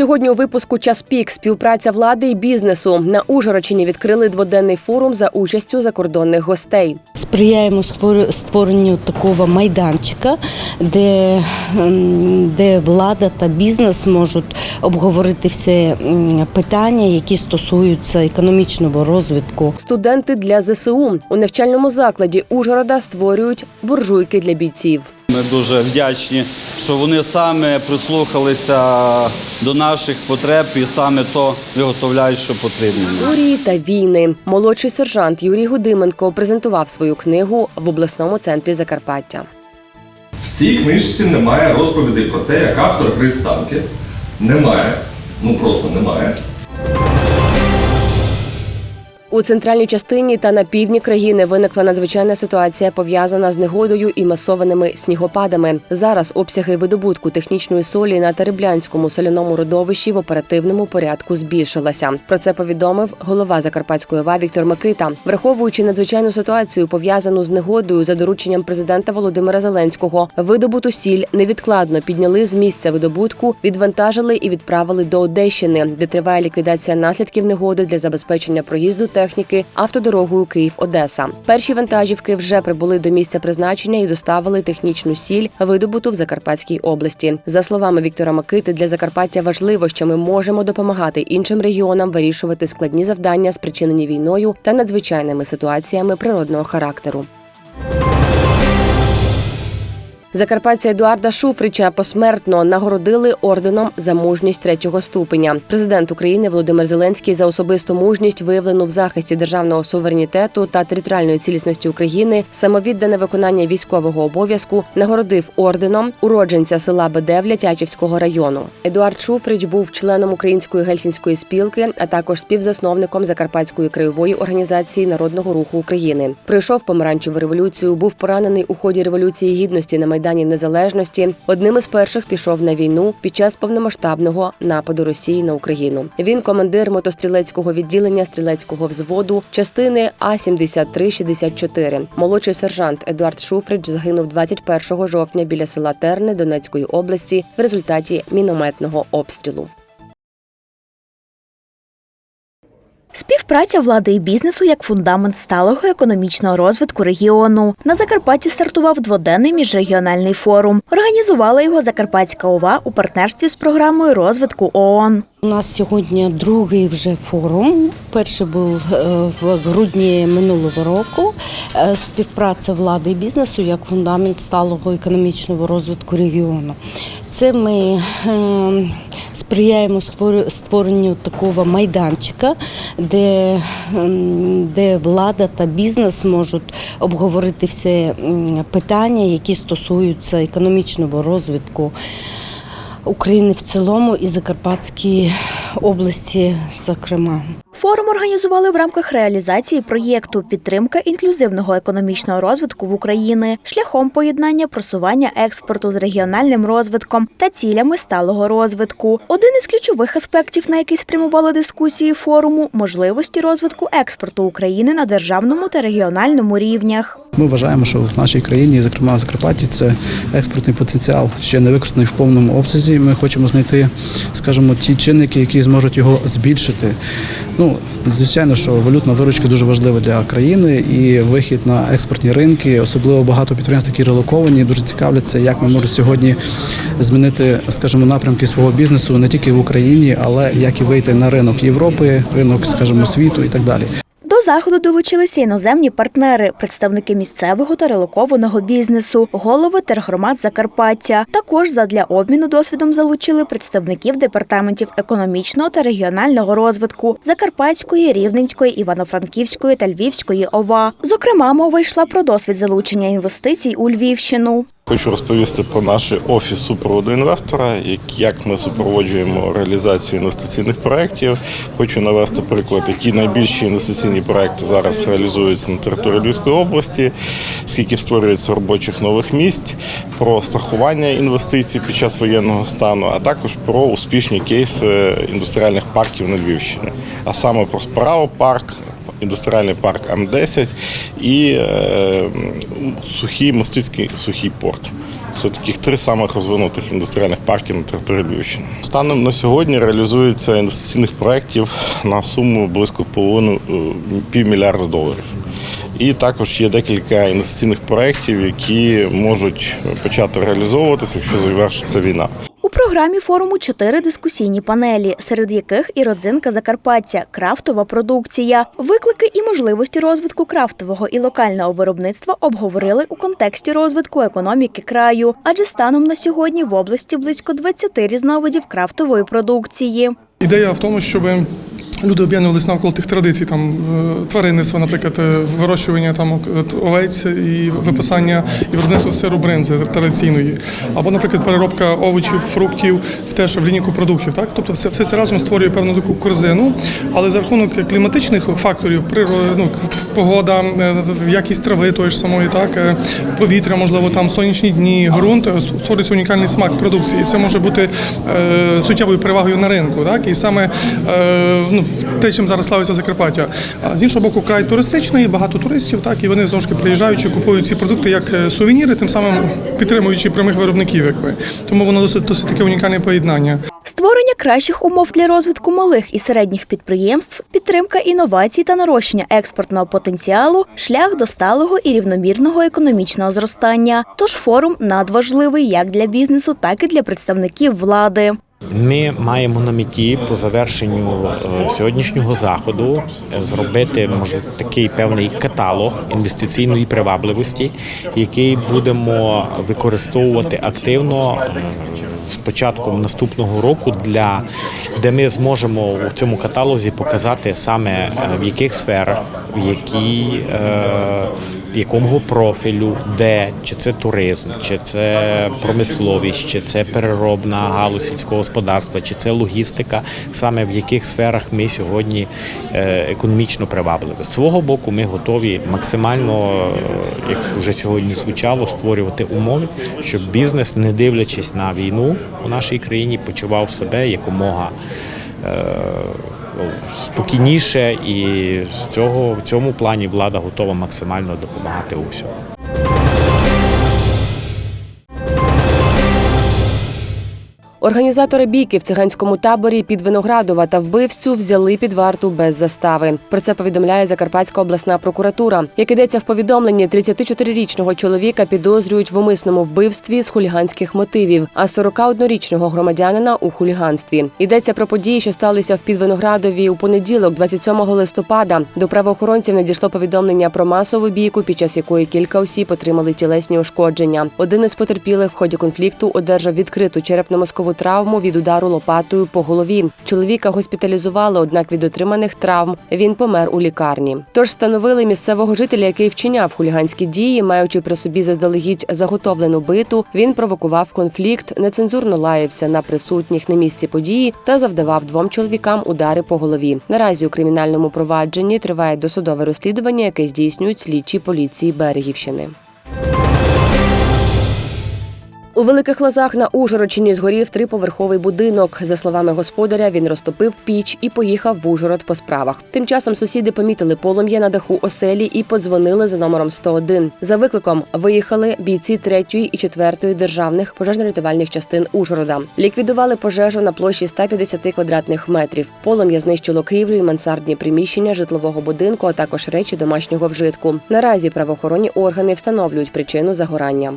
Сьогодні у випуску час пік співпраця влади і бізнесу на Ужгородщині відкрили дводенний форум за участю закордонних гостей. Сприяємо створенню такого майданчика, де, ем, де влада та бізнес можуть обговорити всі питання, які стосуються економічного розвитку. Студенти для ЗСУ у навчальному закладі Ужгорода створюють буржуйки для бійців. Ми дуже вдячні, що вони саме прислухалися до наших потреб і саме то виготовляють, що потрібно. Урії та війни. Молодший сержант Юрій Гудименко презентував свою книгу в обласному центрі Закарпаття. В цій книжці немає розповідей про те, як автор гри з танки. Немає. Ну просто немає. У центральній частині та на півдні країни виникла надзвичайна ситуація, пов'язана з негодою і масованими снігопадами. Зараз обсяги видобутку технічної солі на Тереблянському соляному родовищі в оперативному порядку збільшилася. Про це повідомив голова Закарпатської ОВА Віктор Микита, враховуючи надзвичайну ситуацію, пов'язану з негодою за дорученням президента Володимира Зеленського. Видобуту сіль невідкладно підняли з місця видобутку, відвантажили і відправили до Одещини, де триває ліквідація наслідків негоди для забезпечення проїзду техніки автодорогою Київ-Одеса. Перші вантажівки вже прибули до місця призначення і доставили технічну сіль, видобуту в Закарпатській області. За словами Віктора Макити, для Закарпаття важливо, що ми можемо допомагати іншим регіонам вирішувати складні завдання, спричинені війною та надзвичайними ситуаціями природного характеру. Закарпатця Едуарда Шуфрича посмертно нагородили орденом за мужність третього ступеня. Президент України Володимир Зеленський за особисту мужність, виявлену в захисті державного суверенітету та територіальної цілісності України, самовіддане виконання військового обов'язку, нагородив орденом уродженця села Бедевля Тячівського району. Едуард Шуфрич був членом Української гельсінської спілки, а також співзасновником Закарпатської краєвої організації народного руху України. Пройшов помаранчеву революцію, був поранений у ході революції гідності на майдані Незалежності. Одним із перших пішов на війну під час повномасштабного нападу Росії на Україну. Він командир мотострілецького відділення стрілецького взводу частини А 7364 Молодший сержант Едуард Шуфрич загинув 21 жовтня біля села Терни Донецької області в результаті мінометного обстрілу. Співпраця влади і бізнесу як фундамент сталого економічного розвитку регіону. На Закарпатті стартував дводенний міжрегіональний форум. Організувала його Закарпатська ОВА у партнерстві з програмою розвитку ООН. У нас сьогодні другий вже форум. Перший був е, в грудні минулого року. Е, Співпраця влади і бізнесу як фундамент сталого економічного розвитку регіону. Це ми е, сприяємо створенню такого майданчика, де, ем, де влада та бізнес можуть обговорити всі питання, які стосуються економічного розвитку. України в цілому і Закарпатській області, зокрема. Форум організували в рамках реалізації проєкту підтримка інклюзивного економічного розвитку в Україні шляхом поєднання просування експорту з регіональним розвитком та цілями сталого розвитку. Один із ключових аспектів, на який спрямували дискусії форуму можливості розвитку експорту України на державному та регіональному рівнях. Ми вважаємо, що в нашій країні, зокрема в Закарпатті, це експортний потенціал ще не використаний в повному обсязі. Ми хочемо знайти, скажімо, ті чинники, які зможуть його збільшити. Ну, звичайно, що валютна виручка дуже важлива для країни і вихід на експортні ринки, особливо багато підприємств, які релоковані, дуже цікавляться, як ми можемо сьогодні змінити, скажімо, напрямки свого бізнесу не тільки в Україні, але як і вийти на ринок Європи, ринок, скажімо, світу і так далі. Заходу долучилися іноземні партнери, представники місцевого та релокованого бізнесу, голови тергромад Закарпаття. Також задля обміну досвідом залучили представників департаментів економічного та регіонального розвитку Закарпатської, Рівненської, Івано-Франківської та Львівської ОВА. Зокрема, мова йшла про досвід залучення інвестицій у Львівщину. Хочу розповісти про наш офіс супроводу інвестора, як- ми супроводжуємо реалізацію інвестиційних проєктів. Хочу навести приклад, які найбільші інвестиційні проєкти зараз реалізуються на території Львівської області, скільки створюється робочих нових місць, про страхування інвестицій під час воєнного стану, а також про успішні кейси індустріальних парків на Львівщині, а саме про Справа парк. Індустріальний парк М10 і е, сухий мостицький сухий порт. Це таких три самих розвинутих індустріальних парки на території Львівщини. Станом на сьогодні реалізується інвестиційних проєктів на суму близько половину е, півмільярда доларів. І також є декілька інвестиційних проєктів, які можуть почати реалізовуватися, якщо завершиться війна. У програмі форуму чотири дискусійні панелі, серед яких і родзинка Закарпаття, крафтова продукція. Виклики і можливості розвитку крафтового і локального виробництва обговорили у контексті розвитку економіки краю, адже станом на сьогодні в області близько 20 різновидів крафтової продукції. Ідея в тому, щоб люди об'єднувалися навколо тих традицій, там е, тваринництва, наприклад, е, вирощування там овець і виписання і виробництво сиру бринзи традиційної, або, наприклад, переробка овочів, фруктів теж в лінійку продуктів. Так, тобто, все, все це разом створює певну таку корзину, але за рахунок кліматичних факторів, приро- ну, погода, е, якість трави тої ж самої, так повітря, можливо, там сонячні дні, ґрунт створюється унікальний смак продукції. І Це може бути е, суттєвою перевагою на ринку, так і саме е, ну, те, чим зараз славиться Закарпаття. А з іншого боку, край туристичний, багато туристів, так і вони знову ж таки приїжджаючи, купують ці продукти як е, сувеніри, тим самим підтримуючи прямих виробників, якби тому воно досить досить таке унікальне поєднання. Створення кращих умов для розвитку малих і середніх підприємств, підтримка інновацій та нарощення експортного потенціалу шлях до сталого і рівномірного економічного зростання. Тож форум надважливий як для бізнесу, так і для представників влади. Ми маємо на меті по завершенню е, сьогоднішнього заходу е, зробити може такий певний каталог інвестиційної привабливості, який будемо використовувати активно з початком наступного року, для де ми зможемо у цьому каталозі показати саме е, в яких сферах, в якій е, якому профілю, де чи це туризм, чи це промисловість, чи це переробна галузь сільського господарства, чи це логістика, саме в яких сферах ми сьогодні е, економічно привабливі. З свого боку, ми готові максимально, е, як вже сьогодні звучало, створювати умови, щоб бізнес, не дивлячись на війну у нашій країні, почував себе якомога. Спокійніше і з цього в цьому плані влада готова максимально допомагати у всьому. Організатори бійки в циганському таборі під Виноградова та вбивцю взяли під варту без застави. Про це повідомляє Закарпатська обласна прокуратура. Як ідеться в повідомленні, 34-річного чоловіка підозрюють в умисному вбивстві з хуліганських мотивів, а 41-річного громадянина у хуліганстві. Йдеться про події, що сталися в Підвиноградові у понеділок, 27 листопада. До правоохоронців надійшло повідомлення про масову бійку, під час якої кілька осіб отримали тілесні ушкодження. Один із потерпілих в ході конфлікту одержав відкриту черепно-мозкову травму від удару лопатою по голові. Чоловіка госпіталізували, однак від отриманих травм він помер у лікарні. Тож встановили місцевого жителя, який вчиняв хуліганські дії, маючи при собі заздалегідь заготовлену биту. Він провокував конфлікт, нецензурно лаявся на присутніх на місці події та завдавав двом чоловікам удари по голові. Наразі у кримінальному провадженні триває досудове розслідування, яке здійснюють слідчі поліції Берегівщини. У великих лазах на Ужгородщині згорів триповерховий будинок. За словами господаря, він розтопив піч і поїхав в Ужгород по справах. Тим часом сусіди помітили полум'я на даху оселі і подзвонили за номером 101. За викликом виїхали бійці 3 і 4 державних пожежно-рятувальних частин Ужгорода. Ліквідували пожежу на площі 150 квадратних метрів. Полум'я знищило крівлю і мансардні приміщення житлового будинку, а також речі домашнього вжитку. Наразі правоохоронні органи встановлюють причину загорання.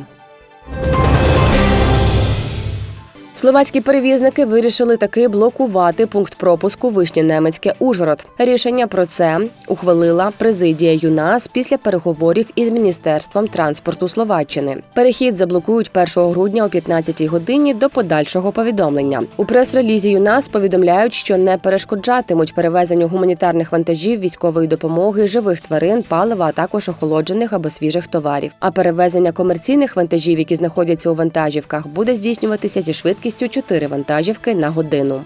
Словацькі перевізники вирішили таки блокувати пункт пропуску Вишнє-Немецьке Ужгород. Рішення про це ухвалила президія ЮНАС після переговорів із міністерством транспорту Словаччини. Перехід заблокують 1 грудня о 15 годині до подальшого повідомлення. У прес-релізі ЮНАС повідомляють, що не перешкоджатимуть перевезенню гуманітарних вантажів, військової допомоги, живих тварин, палива, а також охолоджених або свіжих товарів. А перевезення комерційних вантажів, які знаходяться у вантажівках, буде здійснюватися зі швидкістю 4 вантажівки на годину.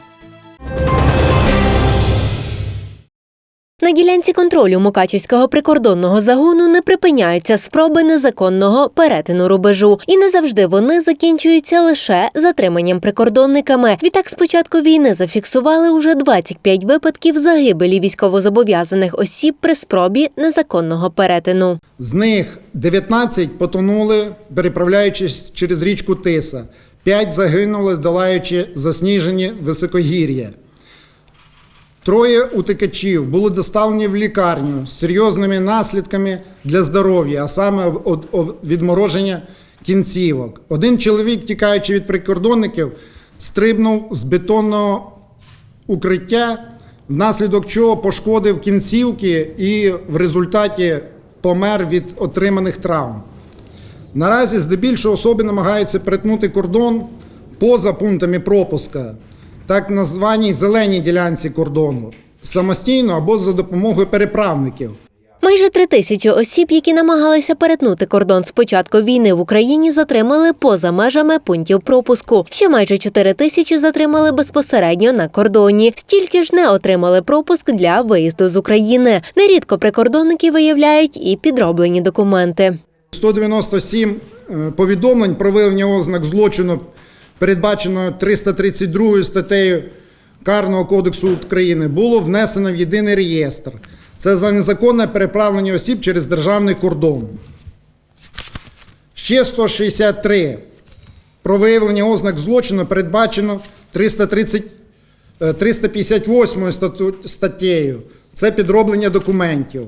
На ділянці контролю Мукачівського прикордонного загону не припиняються спроби незаконного перетину рубежу, і не завжди вони закінчуються лише затриманням прикордонниками. Відтак, з початку війни зафіксували уже 25 випадків загибелі військовозобов'язаних осіб при спробі незаконного перетину. З них 19 потонули, переправляючись через річку Тиса. 5 загинули, долаючи засніжені високогір'я. Троє утекачів були доставлені в лікарню з серйозними наслідками для здоров'я, а саме відмороження кінцівок. Один чоловік, тікаючи від прикордонників, стрибнув з бетонного укриття, внаслідок чого пошкодив кінцівки і в результаті помер від отриманих травм. Наразі здебільшого особи намагаються перетнути кордон поза пунктами пропуска, так названій зеленій ділянці кордону, самостійно або за допомогою переправників. Майже три тисячі осіб, які намагалися перетнути кордон з початку війни в Україні, затримали поза межами пунктів пропуску. Ще майже чотири тисячі затримали безпосередньо на кордоні. Стільки ж не отримали пропуск для виїзду з України. Нерідко прикордонники виявляють і підроблені документи. 197 е, повідомлень про виявлення ознак злочину, передбаченого 332 статтею Карного кодексу України, було внесено в єдиний реєстр. Це за незаконне переправлення осіб через державний кордон. Ще 163 про виявлення ознак злочину передбачено 330, е, 358 стату- статтею. Це підроблення документів.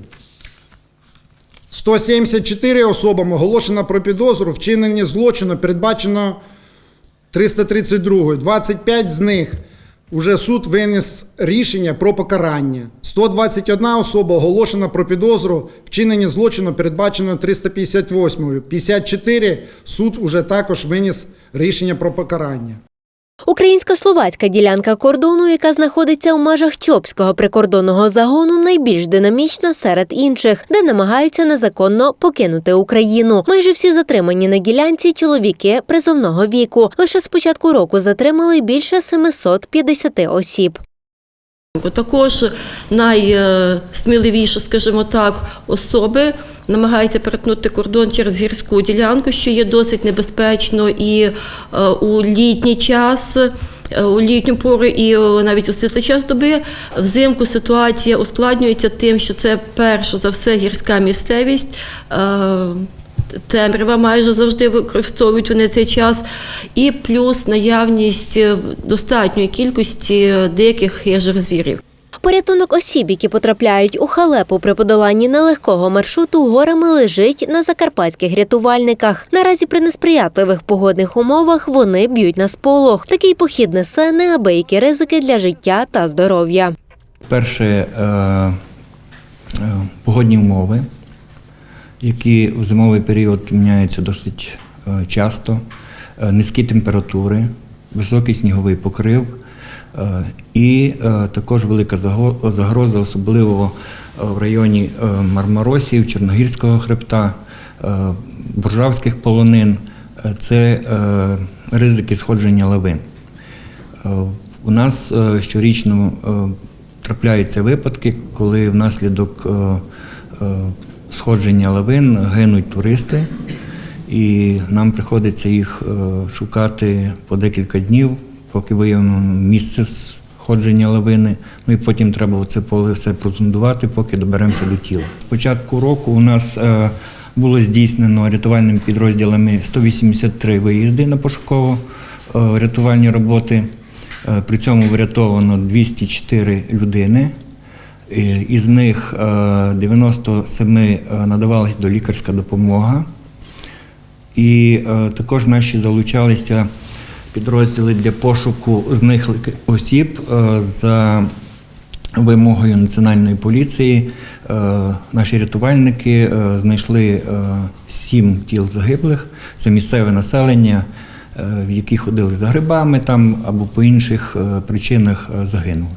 174 особам оголошено про підозру вчинення злочину, передбачено 332. 25 з них уже суд виніс рішення про покарання. 121 особа оголошена про підозру вчинення злочину, передбачено 358. 54 суд уже також виніс рішення про покарання. Українсько-словацька ділянка кордону, яка знаходиться у межах Чопського прикордонного загону, найбільш динамічна серед інших, де намагаються незаконно покинути Україну. Майже всі затримані на ділянці чоловіки призовного віку. Лише з початку року затримали більше 750 осіб. Також найсміливіші, скажімо так, особи намагаються перетнути кордон через гірську ділянку, що є досить небезпечно і е, у літній час. е, У літню пору і е, навіть у світлий час доби взимку ситуація ускладнюється тим, що це перш за все гірська місцевість. Темрява майже завжди використовують вони цей час, і плюс наявність е, достатньої кількості диких хижих звірів. Порятунок осіб, які потрапляють у халепу при подоланні нелегкого маршруту, горами лежить на закарпатських рятувальниках. Наразі при несприятливих погодних умовах вони б'ють на сполох. Такий похід несе неабиякі ризики для життя та здоров'я. Перше е, е, погодні умови, які в зимовий період міняються досить е, часто, е, низькі температури, високий сніговий покрив е, і також велика загроза, особливо в районі Мармаросів, Чорногірського хребта, Буржавських полонин. Це ризики сходження лавин. У нас щорічно трапляються випадки, коли внаслідок сходження лавин гинуть туристи, і нам приходиться їх е, шукати по декілька днів, поки виявимо місце сходження лавини. Ну і потім треба це поле все прозондувати, поки доберемося до тіла. З початку року у нас е, було здійснено рятувальними підрозділами 183 виїзди на пошуково-рятувальні роботи. Е, При цьому врятовано 204 людини. Е, Із них е, 97 е, надавалась долікарська допомога. І е, також наші залучалися підрозділи для пошуку зниклих осіб е, за вимогою національної поліції. Е, наші рятувальники е, знайшли е, сім тіл загиблих. Це місцеве населення, е, які ходили за грибами там або по інших е, причинах е, загинули.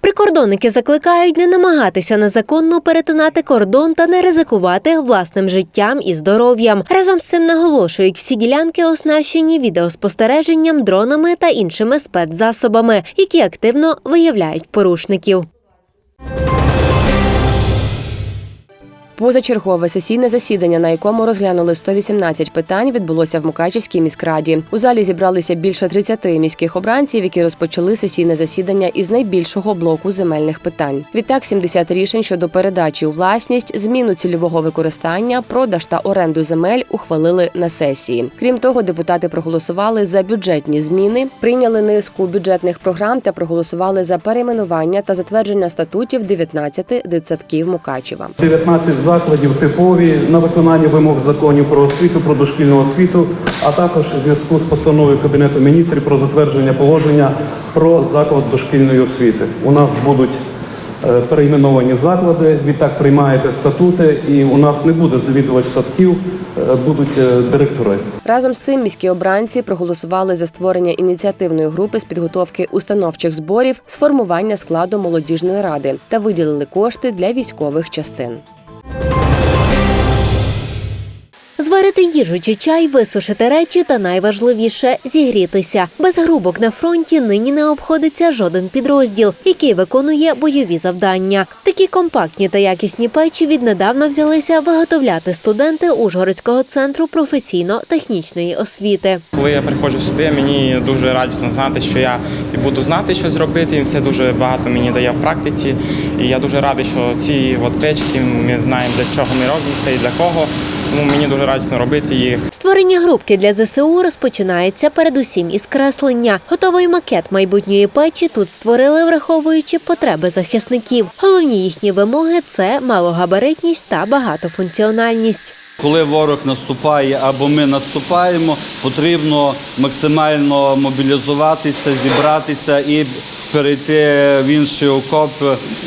Прикордонники закликають не намагатися незаконно перетинати кордон та не ризикувати власним життям і здоров'ям. Разом з цим наголошують, всі ділянки оснащені відеоспостереженням, дронами та іншими спецзасобами, які активно виявляють порушників. Позачергове сесійне засідання, на якому розглянули 118 питань, відбулося в Мукачівській міськраді. У залі зібралися більше 30 міських обранців, які розпочали сесійне засідання із найбільшого блоку земельних питань. Відтак, 70 рішень щодо передачі у власність, зміну цільового використання, продаж та оренду земель ухвалили на сесії. Крім того, депутати проголосували за бюджетні зміни, прийняли низку бюджетних програм та проголосували за перейменування та затвердження статутів 19 дитсадків Мукачева. 19 закладів типові на виконання вимог законів про освіту, про дошкільну освіту, а також у зв'язку з постановою Кабінету міністрів про затвердження положення про заклад дошкільної освіти. У нас будуть е, перейменовані заклади. Відтак приймаєте статути, і у нас не буде завідувач садків, е, будуть е, директори. Разом з цим міські обранці проголосували за створення ініціативної групи з підготовки установчих зборів, сформування складу молодіжної ради та виділили кошти для військових частин. Зварити їжу чи чай, висушити речі та найважливіше зігрітися. Без грубок на фронті нині не обходиться жоден підрозділ, який виконує бойові завдання. Такі компактні та якісні печі віднедавна взялися виготовляти студенти Ужгородського центру професійно-технічної освіти. Коли я приходжу сюди, мені дуже радісно знати, що я буду знати, що зробити. І це дуже багато мені дає в практиці. І я дуже радий, що ці от печки ми знаємо, для чого ми робимо це і для кого. Тому мені дуже радісно робити їх. Створення групки для ЗСУ розпочинається передусім із креслення. Готовий макет майбутньої печі тут створили, враховуючи потреби захисників. Головні їхні вимоги це малогабаритність та багатофункціональність. Коли ворог наступає або ми наступаємо, потрібно максимально мобілізуватися, зібратися і перейти в інший окоп,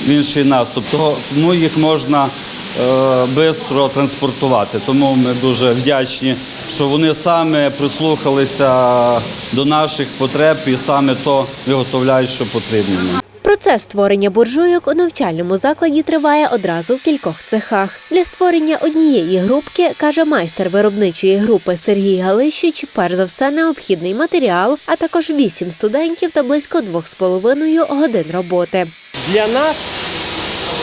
в інший наступ. Тому їх можна швидко транспортувати. Тому ми дуже вдячні, що вони саме прислухалися до наших потреб і саме то виготовляють, що потрібно. Процес створення буржуйок у навчальному закладі триває одразу в кількох цехах. Для створення однієї групки, каже майстер виробничої групи Сергій Галищич, перш за все необхідний матеріал, а також вісім студентів та близько двох з половиною годин роботи. Для нас,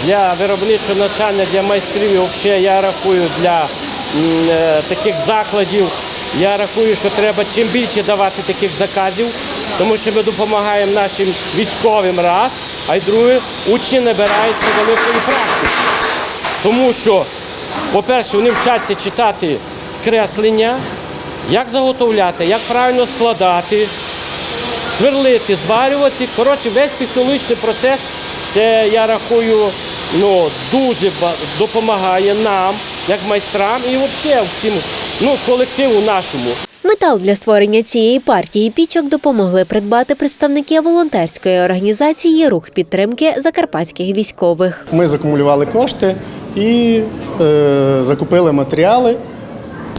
для виробничого навчання, для майстрів, взагалі я рахую для е, таких закладів, я рахую, що треба чим більше давати таких заказів, тому що ми допомагаємо нашим військовим раз, а й друге, учні набираються великої практики. Тому що, по-перше, вони вчаться читати креслення, як заготовляти, як правильно складати, сверлити, зварювати. Коротше, весь технологічний процес, це я рахую, ну, дуже допомагає нам, як майстрам, і взагалі всім ну, колективу нашому. Метал для створення цієї партії пічок допомогли придбати представники волонтерської організації Рух підтримки закарпатських військових. Ми закумулювали кошти і е, закупили матеріали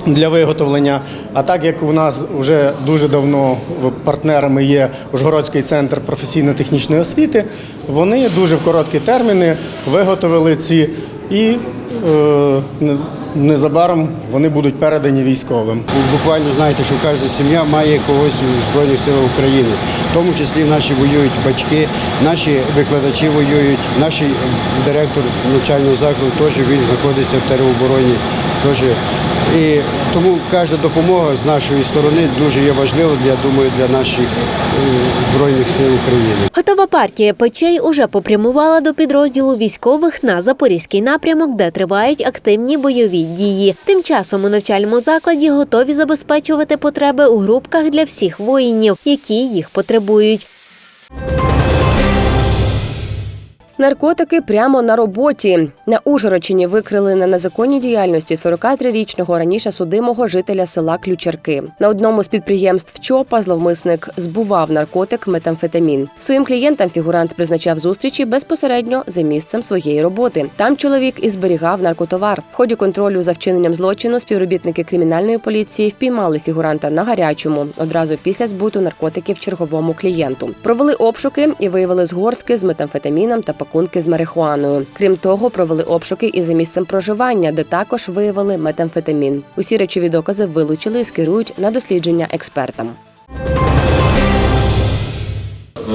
для виготовлення. А так як у нас вже дуже давно партнерами є Ужгородський центр професійно-технічної освіти, вони дуже в короткі терміни виготовили ці і е, незабаром вони будуть передані військовим. Буквально знаєте, що кожна сім'я має когось у Збройних силах України. В тому числі наші воюють батьки, наші викладачі воюють, наш директор навчального закладу теж він знаходиться в теробороні. Теж. І тому кожна допомога з нашої сторони дуже є важлива для думаю, для наших е, Збройних сил України. Готова партія печей уже попрямувала до підрозділу військових на запорізький напрямок, де тривають активні бойові дії. Тим часом у навчальному закладі готові забезпечувати потреби у групках для всіх воїнів, які їх потребують. Наркотики прямо на роботі. На Ужгородщині викрили на незаконній діяльності 43-річного раніше судимого жителя села Ключарки. На одному з підприємств ЧОПа зловмисник збував наркотик метамфетамін. Своїм клієнтам фігурант призначав зустрічі безпосередньо за місцем своєї роботи. Там чоловік і зберігав наркотовар. В ході контролю за вчиненням злочину співробітники кримінальної поліції впіймали фігуранта на гарячому одразу після збуту наркотиків черговому клієнту. Провели обшуки і виявили згортки з метамфетаміном та пакунки з марихуаною. Крім того, провели обшуки і за місцем проживання, де також виявили метамфетамін. Усі речові докази вилучили і скерують на дослідження експертам.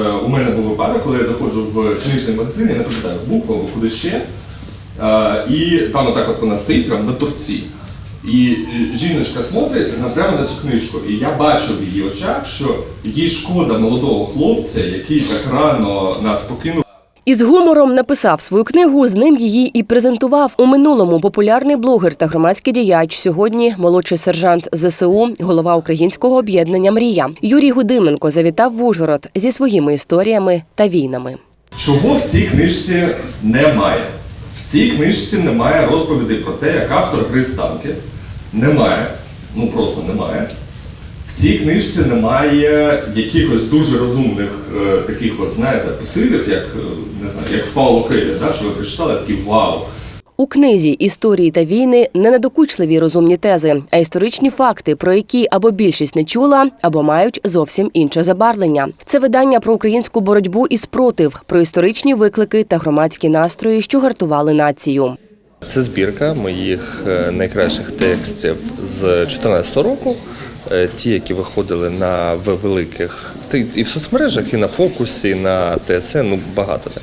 Е, У мене був випадок, коли я заходжу в клінічний магазин, я не пам'ятаю, букву куди ще. Е, І там отак от вона стоїть прямо на торці. І е, жіночка смотрить прямо на цю книжку, і я бачив в її очах, що їй шкода молодого хлопця, який так рано нас покинув. Із гумором написав свою книгу. З ним її і презентував у минулому популярний блогер та громадський діяч. Сьогодні молодший сержант ЗСУ, голова українського об'єднання Мрія Юрій Гудименко завітав в Ужгород зі своїми історіями та війнами. Чого в цій книжці немає? В цій книжці немає розповідей про те, як автор гри з танки. Немає. Ну просто немає. В цій книжці немає якихось дуже розумних е, таких, от, знаєте, посилів, як е, не знаю, як в Павло Коелho, да, що ви прочитали такі вау. У книзі історії та війни не надокучливі розумні тези, а історичні факти, про які або більшість не чула, або мають зовсім інше забарвлення. Це видання про українську боротьбу і спротив, про історичні виклики та громадські настрої, що гартували націю. Це збірка моїх е, найкращих текстів з 2014 року. Е, Ті, які виходили на в великих і в соцмережах, і на фокусі, і на ТСН, ну багато де.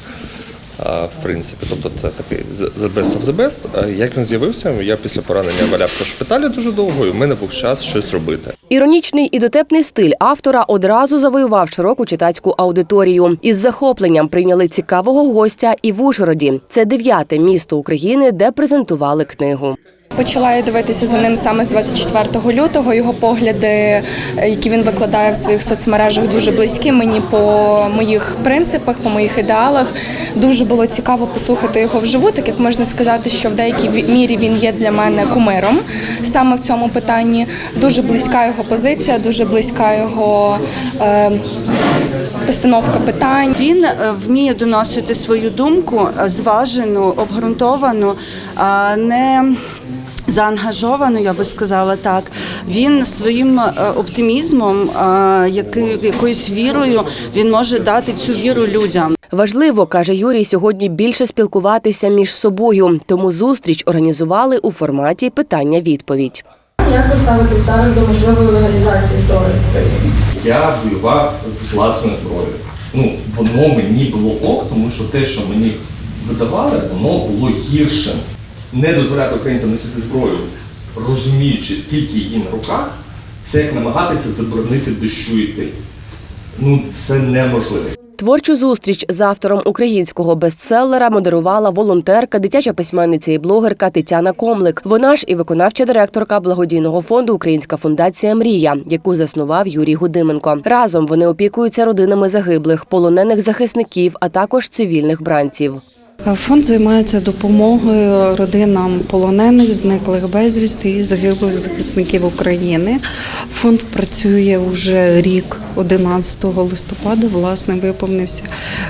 В принципі, тобто це такий the best of the best. Як він з'явився, я після поранення валявся в шпиталі дуже довго, і в мене був час щось робити. Іронічний і дотепний стиль автора одразу завоював широку читацьку аудиторію. Із захопленням прийняли цікавого гостя і в Ужгороді. Це дев'яте місто України, де презентували книгу. Почала я дивитися за ним саме з 24 лютого. Його погляди, які він викладає в своїх соцмережах, дуже близькі мені по моїх принципах, по моїх ідеалах. Дуже було цікаво послухати його вживу, так як можна сказати, що в деякій мірі він є для мене кумиром саме в цьому питанні. Дуже близька його позиція, дуже близька його е, постановка питань. Він е, вміє доносити свою думку е, зважену, обґрунтовану, не заангажовану, я би сказала так. Він своїм е, оптимізмом, е, якоюсь вірою, він може дати цю віру людям. Важливо, каже Юрій, сьогодні більше спілкуватися між собою. Тому зустріч організували у форматі питання-відповідь. Як ви ставитесь зараз до можливої легалізації зброї в Україні? Я воював з власною зброєю. Ну, воно мені було ок, тому що те, що мені видавали, воно було гіршим. Не дозволяти українцям носити зброю, розуміючи, скільки її на руках, це як намагатися заборонити дощу йти. Ну, це неможливо. Творчу зустріч з автором українського бестселера модерувала волонтерка, дитяча письменниця і блогерка Тетяна Комлик. Вона ж і виконавча директорка благодійного фонду Українська фундація Мрія, яку заснував Юрій Гудименко. Разом вони опікуються родинами загиблих, полонених захисників, а також цивільних бранців. Фонд займається допомогою родинам полонених, зниклих безвісти і загиблих захисників України. Фонд працює вже рік, 11 листопада, власне, виповнився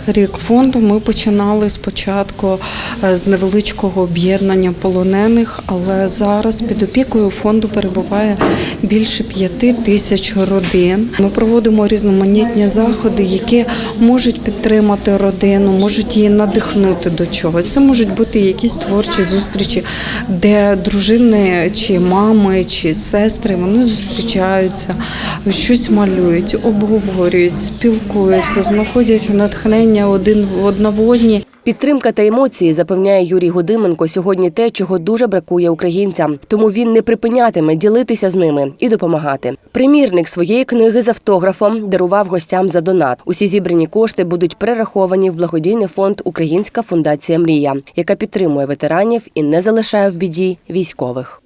рік фонду. Ми починали спочатку е, з невеличкого об'єднання полонених, але зараз під опікою фонду перебуває більше п'яти тисяч родин. Ми проводимо різноманітні заходи, які можуть підтримати родину, можуть її надихнути до чогось. Це можуть бути якісь творчі зустрічі, де дружини чи мами, чи сестри вони зустрічаються, щось малюють, обговорюють, спілкуються, знаходять натхнення один в одній. Підтримка та емоції, запевняє Юрій Гудименко, сьогодні те, чого дуже бракує українцям. Тому він не припинятиме ділитися з ними і допомагати. Примірник своєї книги з автографом дарував гостям за донат. Усі зібрані кошти будуть перераховані в благодійний фонд Українська фундація Мрія, яка підтримує ветеранів і не залишає в біді військових.